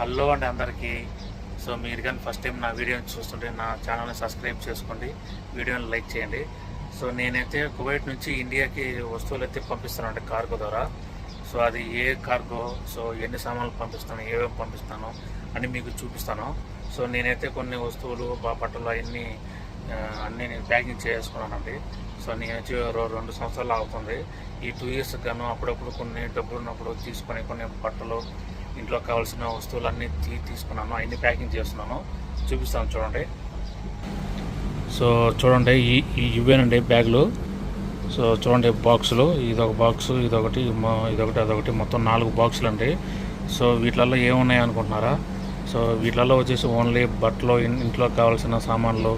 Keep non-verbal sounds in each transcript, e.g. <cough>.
Hello అండి అందరికీ. So మీరు కానీ ఫస్ట్ టైం నా వీడియోని చూస్తుంటే నా ఛానల్ని సబ్స్క్రైబ్ చేసుకోండి. వీడియోని లైక్ చేయండి. సో నేనైతే కువైట్ నుంచి ఇండియాకి వస్తువులు అయితే పంపిస్తానండి కార్గో ద్వారా. సో అది ఏ కార్గో సో ఎన్ని సామాన్లు పంపిస్తాను ఏమేమి పంపిస్తాను అని మీకు చూపిస్తాను. సో నేనైతే కొన్ని వస్తువులు బా- బట్టలు అవన్నీ అన్నీ నేను ప్యాకింగ్ చేసుకున్నానండి. సో నేను వచ్చి రెండు సంవత్సరాలు అవుతుంది. ఈ టూ ఇయర్స్ గాను అప్పుడప్పుడు కొన్ని డబ్బులు ఉన్నప్పుడు తీసుకొని కొన్ని బట్టలు ఇంట్లో కావాల్సిన వస్తువులు అన్నీ తీ తీసుకున్నాను. అన్ని ప్యాకింగ్ చేస్తున్నాను. చూపిస్తాను చూడండి. సో చూడండి ఈ ఇవేనండి బ్యాగులు. సో చూడండి బాక్సులు. ఇదొక బాక్స్ ఇదొకటి ఇదొకటి అదొకటి. మొత్తం నాలుగు బాక్సులు అండి సో వీటిలలో ఏమున్నాయి అనుకుంటున్నారా? సో వీటిలలో వచ్చేసి ఓన్లీ బట్టలు ఇంట్లో కావాల్సిన సామాన్లు.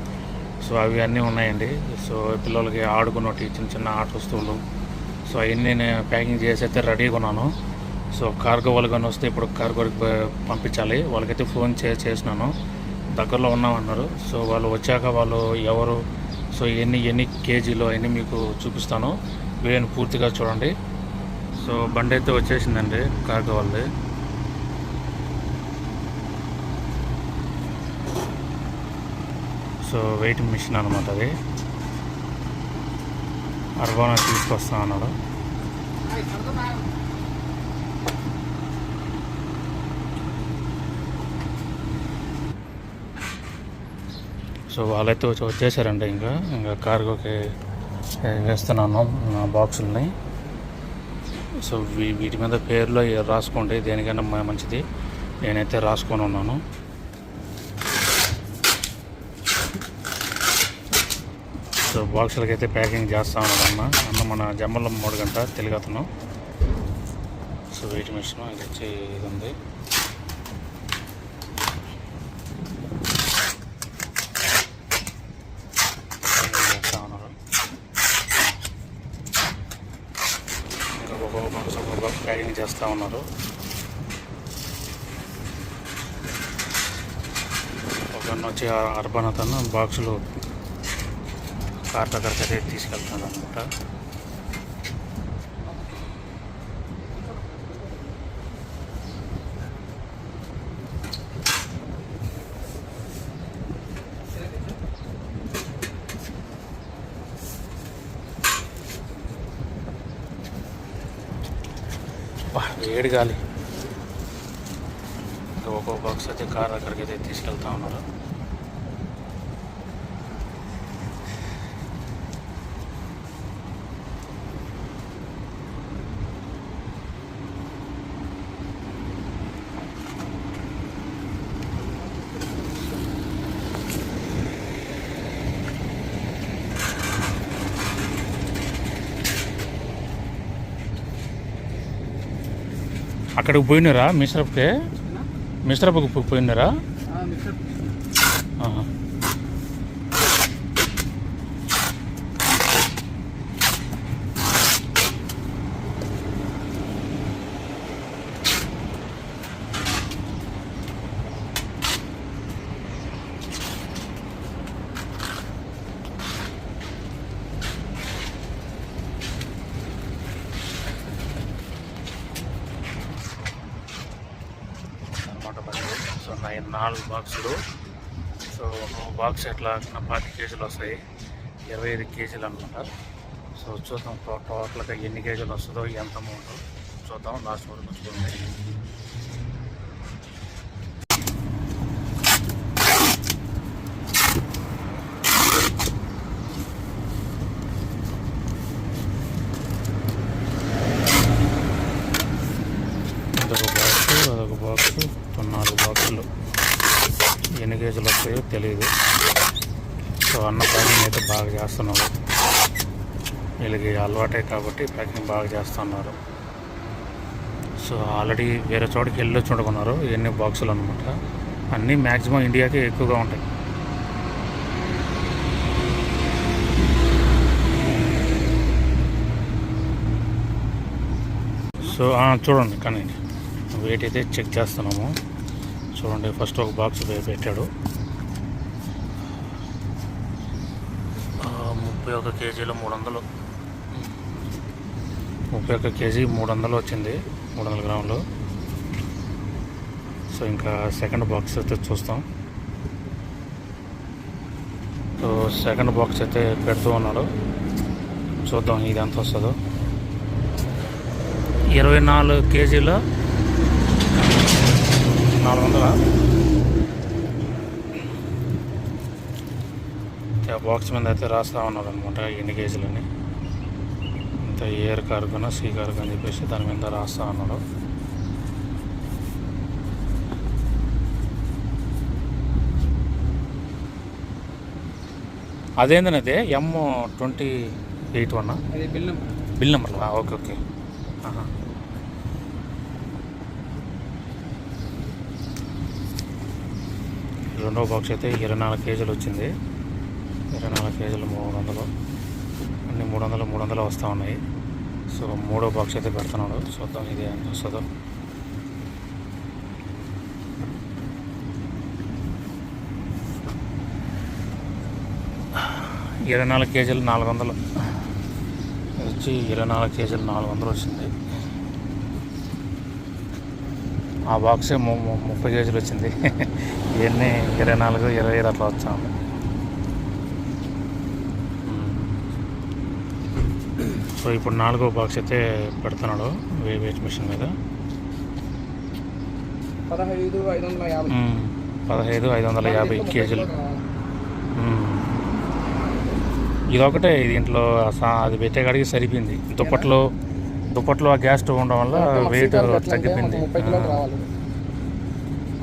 సో అవి అన్నీ ఉన్నాయండి. సో పిల్లలకి ఆడుకున్నట్టు చిన్న చిన్న ఆట వస్తువులు. సో అవన్నీ నేను ప్యాకింగ్ చేసి అయితే రెడీగా ఉన్నాను. సో కార్గో వాళ్ళు కానీ వస్తే ఇప్పుడు కార్గోకి పంపించాలి. వాళ్ళకైతే ఫోన్ చే చేసినాను. దగ్గరలో ఉన్నామన్నారు సో వాళ్ళు వచ్చాక వాళ్ళు ఎవరు సో ఎన్ని ఎన్ని కేజీలు అవన్నీ మీకు చూపిస్తాను. వీడియోని పూర్తిగా చూడండి. సో బండి అయితే వచ్చేసిందండి కార్గో వాళ్ళది. సో వెయిటింగ్ మిషన్ అనమాట అది. అర్బానా తీసుకొస్తా అన్నాడు. సో వాళ్ళైతే వచ్చి వచ్చేసారండి ఇంకా. ఇంకా కార్గోకి వేస్తున్నాను బాక్సులని బాక్సుల్ని. సో వీ వీటి మీద పేర్లో రాసుకోండి దేనికైనా మంచిది. నేనైతే రాసుకొని ఉన్నాను. సో బాక్సులకి అయితే ప్యాకింగ్ చేస్తా ఉన్నాడు అన్న అన్న మన జమ్మల మూడు గంట తెలుగు అతను. సో వెయిట్ మిషన్ ఇది వచ్చి ఇది ఉంది చేస్తా ఉన్నారు ఇంకా ఒక్కొక్క బాక్స్ ఒక్కొక్క బాక్స్ ప్యాకింగ్ చేస్తూ ఉన్నారు. ఒక వచ్చి అర్బన్ అతను బాక్సులు కార్ దగ్గరికి అయితే తీసుకెళ్తాను అనమాట వేడి గాలి ఇంకా ఒక్కొక్క బాక్స్ అయితే కార్ అక్కడికి అయితే తీసుకెళ్తా ఉన్నారు. అక్కడికి పోయినారా మిశ్రప్కి మిశ్రప్కి పోయినారా? అనమాట బండి సో నైన్ నాలుగు బాక్సులు. సో ఒక బాక్స్ ఎట్లా నా పాతి కేజీలు వస్తాయి. ఇరవై ఐదు కేజీలు అనమాట. సో చూద్దాం టో- టోటల్గా ఎన్ని కేజీలు వస్తుందో ఎంత అమౌంట్ చూద్దాం. లాస్ట్ వరకు చూడండి ఇదొక బాక్స్ అదొక బాక్స్ మొత్తం నాలుగు బాక్సులు ఎన్ని కేజీలు వస్తాయో తెలియదు సో అన్న ప్యాకింగ్ అయితే బాగా చేస్తున్నారు వీళ్ళకి అలవాటే కాబట్టి ప్యాకింగ్ బాగా చేస్తున్నారు. సో ఆల్రెడీ వేరే చోటకి వెళ్ళి చూడుకున్నారు ఎన్ని బాక్సులు అనమాట అన్నీ మ్యాక్సిమం ఇండియాకి ఎక్కువగా ఉంటాయి. సో చూడండి కానీ వెయిట్ అయితే చెక్ చేస్తున్నాము. చూడండి ఫస్ట్ ఒక బాక్స్ పెట్టాడు ఆ, ముప్పై ఒక కేజీలో మూడు వందలు ముప్పై ఒక కేజీ మూడు వందలు వచ్చింది మూడు వందల గ్రాములు. సో ఇంకా సెకండ్ బాక్స్ అయితే చూస్తాం. సో సెకండ్ బాక్స్ అయితే పెడుతూ ఉన్నాడు. చూద్దాం ఇది ఎంత వస్తుందో. ఇరవై నాలుగు కేజీలు నాలుగు వందల బాక్స్ మీద అయితే రాస్తా ఉన్నాడు అనమాట ఎన్ని కేజీలని. ఇంత ఏర్ కార్గోనా సీ కార్గో అని చెప్పేసి దాని మీద రాస్తా ఉన్నాడు. అదేందని అదే? M twenty eight one bill number okay okay. ఆహా. రెండో బాక్స్ అయితే ఇరవై నాలుగు కేజీలు వచ్చింది. ఇరవై నాలుగు కేజీలు మూడు వందలు అన్ని మూడు వందలు మూడు వందలు వస్తూ ఉన్నాయి. సో మూడో బాక్స్ అయితే పెడుతున్నాడు. చూద్దాం ఇది ఎంత వస్తుందో. ఇరవై నాలుగు కేజీలు నాలుగు వందలు. వచ్చి ఇరవై నాలుగు కేజీలు నాలుగు వందలు వచ్చింది. ఆ బాక్సే ము- ముప్పై కేజీలు వచ్చింది. <laughs> ఇవన్నీ ఇరవై నాలుగు ఇరవై ఐదు అట్లా వచ్చాము. సో ఇప్పుడు నాలుగో బాక్స్ అయితే పెడుతున్నాడు వెయిట్ మిషన్ మీద. పదహైదు ఐదు వందల యాభై కేజీలు. ఇదొకటే దీంట్లో అది పెట్టే కాడికి సరిపోయింది. దుప్పట్లో దుప్పట్లో ఆ గ్యాస్ స్టవ్ ఉండడం వల్ల వెయిట్ తగ్గిపోయింది.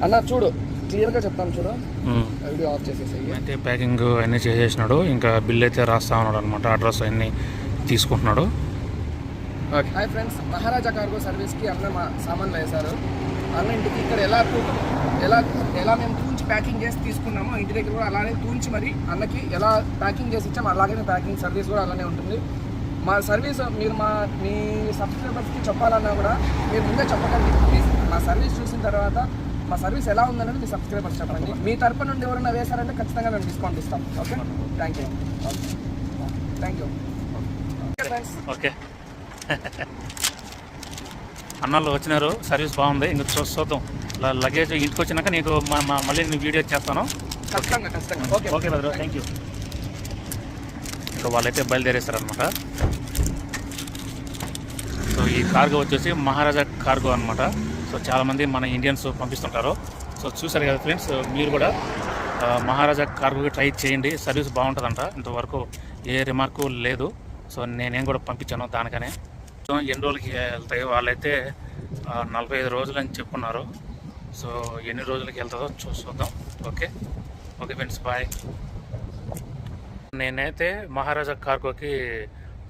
అన్న చూడు క్లియర్గా చెప్తాను చూడు. వీడియో ఆఫ్ అయితే ప్యాకింగ్ అన్నీ చేసేసినాడు. ఇంకా బిల్ అయితే రాస్తా ఉన్నాడు అనమాట అడ్రస్ అన్నీ తీసుకుంటున్నాడు. హాయ్ ఫ్రెండ్స్ మహారాజా కార్గో సర్వీస్కి అన్న మా సామాన్లు వేశారు. అన్న ఇంటికి ఇక్కడ ఎలా ఎలా ఎలా మేము తూంచి ప్యాకింగ్ చేసి తీసుకున్నామో ఇంటి దగ్గర కూడా అలానే తూంచి మరి అన్నకి ఎలా ప్యాకింగ్ చేసి ఇచ్చామో అలాగే ప్యాకింగ్ సర్వీస్ కూడా అలానే ఉంటుంది. మా సర్వీస్ మీరు మా మీ సబ్స్క్రైబర్స్కి చెప్పాలన్నా కూడా మీరు ముందే చెప్పకండి. ప్లీజ్ మా సర్వీస్ చూసిన తర్వాత మా సర్వీస్ ఎలా ఉందనేది మీ సబ్స్క్రైబర్స్ చెప్పండి. మీ తరపు నుండి ఎవరైనా వేశారంటే ఖచ్చితంగా మేము డిస్కౌంట్ ఇస్తాం. Okay thank you thank you okay. అన్నాళ్ళు వచ్చినారు. సర్వీస్ బాగుంది. ఇంక చూ చూద్దాం. లగేజ్ ఇంటికి వచ్చినాక నీకు మళ్ళీ నేను వీడియో చేస్తాను. ఓకే. బ్రదర్ థ్యాంక్ యూ ఇంకా వాళ్ళైతే బయలుదేరేస్తారనమాట సో ఈ కార్గో వచ్చేసి మహారాజా కార్గో అనమాట సో చాలామంది మన ఇండియన్స్ పంపిస్తుంటారు. సో చూసారు కదా ఫ్రెండ్స్ మీరు కూడా మహారాజా కార్గోకి ట్రై చేయండి. సర్వీస్ బాగుంటుందంట. ఇంతవరకు ఏ రిమార్కు లేదు. సో నేనేం కూడా పంపించాను దానికనే. సో ఎన్ని రోజులకి వెళ్తాయో? వాళ్ళైతే నలభై ఐదు రోజులు అని చెప్పున్నారు. సో ఎన్ని రోజులకి వెళ్తుందో చూసుకుందాం చూద్దాం. ఓకే? Okay friends bye. నేనైతే మహారాజా కార్గోకి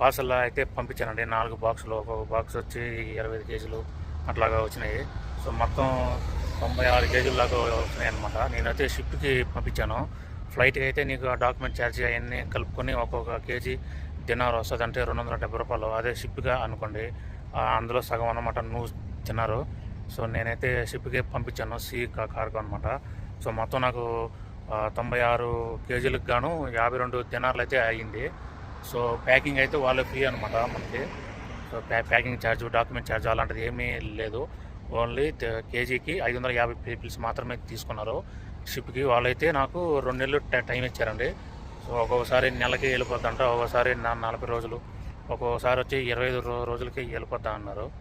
పార్సల్ అయితే పంపించానండి. నాలుగు బాక్సులు. ఒక్కొక్క బాక్స్ వచ్చి ఇరవై ఐదు కేజీలు అట్లాగా వచ్చినాయి. సో మొత్తం తొంభై ఆరు కేజీలు దాకా వచ్చినాయి అనమాట నేనైతే షిప్కి పంపించాను. ఫ్లైట్కి అయితే నీకు ఆ డాక్యుమెంట్ ఛార్జ్ అవన్నీ కలుపుకొని ఒక్కొక్క కేజీ తిన్నారు. వస్తుంది అంటే రెండు వందల డెబ్బై రూపాయలు. అదే షిప్గా అనుకోండి. అందులో సగం అనమాట నువ్వు తిన్నారు. సో నేనైతే షిప్కే పంపించాను. సి కార్గో అనమాట సో మొత్తం నాకు తొంభై ఆరు కేజీలకు గాను యాభై రెండు దినార్లు అయితే అయ్యింది. సో ప్యాకింగ్ అయితే వాళ్ళు ఫ్రీ అనమాట మనకి. సో ప్యా ప్యాకింగ్ ఛార్జ్ డాక్యుమెంట్ ఛార్జ్ అలాంటిది ఏమీ లేదు. ఓన్లీ కేజీకి ఐదు వందల యాభై పీపుల్స్ మాత్రమే తీసుకున్నారు. షిప్కి వాళ్ళైతే నాకు రెండు నెలలు టైం ఇచ్చారండి. సో ఒక్కొక్కసారి నెలకి వెళ్ళిపోద్దంట ఒక్కొక్కసారి నా- నలభై రోజులు ఒక్కొక్కసారి వచ్చి ఇరవై ఐదు రోజులకి వెళ్ళిపోద్దా అన్నారు.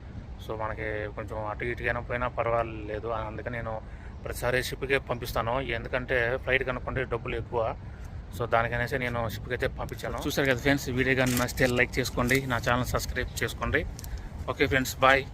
సో మనకి కొంచెం అటు ఇటుకైనా పోయినా పర్వాలేదు. అందుకని నేను ప్రతిసారి షిప్కే పంపిస్తాను. ఎందుకంటే ఫ్లైట్ కనుక్కుంటే డబ్బులు ఎక్కువ. సో దానికనేసి నేను షిప్కి అయితే పంపించాను. చూసారు కదా ఫ్రెండ్స్ వీడియో కానీ నచ్చితే లైక్ చేసుకోండి నా ఛానల్ సబ్స్క్రైబ్ చేసుకోండి. Okay friends bye.